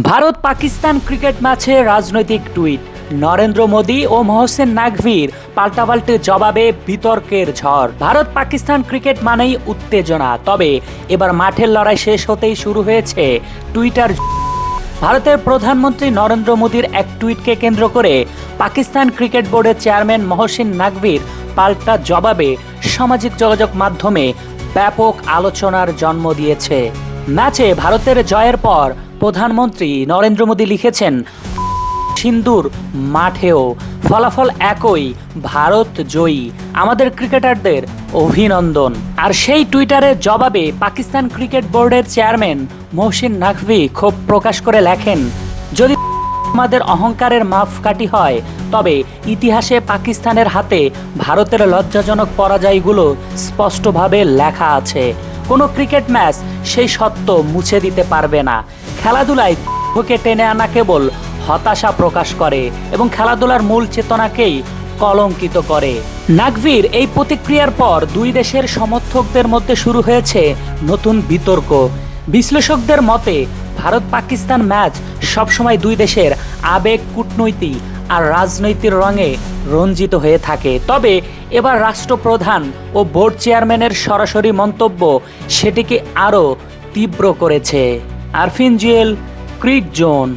Bharat Pakistan cricket ম্যাচে রাজনৈতিক tweet. Narendra Modi ও মহসেন নাকভির পাল্টাপাল্টে জবাবে বিতর্কের ঝড়। ভারত পাকিস্তান ক্রিকেট মানেই উত্তেজনা। তবে এবার মাঠের লড়াই শেষ হতেই শুরু হয়েছে টুইটার। ভারতের প্রধানমন্ত্রী নরেন্দ্র মোদীর এক টুইটকে কেন্দ্র করে পাকিস্তান ক্রিকেট বোর্ডের চেয়ারম্যান মহসিন নাকভির পাল্টা জবাবে সামাজিক যোগাযোগ মাধ্যমে ব্যাপক আলোচনার জন্ম দিয়েছে। ম্যাচে ভারতের জয়ের পর প্রধানমন্ত্রী নরেন্দ্র মোদী লিখেছেন, সিন্দুর মাঠেও ফলাফল একই, ভারত জয়ী। আমাদের ক্রিকেটারদের অভিনন্দন। আর সেই টুইটারের জবাবে পাকিস্তান ক্রিকেট বোর্ডের চেয়ারম্যান মহসিন নাকভি ক্ষোভ প্রকাশ করে লেখেন, যদি আমাদের অহংকারের মাপকাঠি হয়, তবে ইতিহাসে পাকিস্তানের হাতে ভারতের লজ্জাজনক পরাজয়গুলো স্পষ্টভাবে লেখা আছে। কোনো ক্রিকেট ম্যাচ সেই সত্য মুছে দিতে পারবে না। খেলাধুলায় কে টেনে আনা কেবল হতাশা প্রকাশ করে এবং খেলাধুলার মূল চেতনাকেই কলঙ্কিত করে। নাগভির এই প্রতিক্রিয়ার পর দুই দেশের সমর্থকদের মধ্যে শুরু হয়েছে নতুন বিতর্ক। বিশ্লেষকদের মতে ভারত পাকিস্তান ম্যাচ সবসময় দুই দেশের আবেগ কূটনৈতিক আর রাজনৈতিক রঙে রঞ্জিত হয়ে থাকে। তবে এবার রাষ্ট্রপ্রধান ও বোর্ড চেয়ারম্যানের সরাসরি মন্তব্য সেটিকে আরও তীব্র করেছে। Arfin Jewel, crick zone.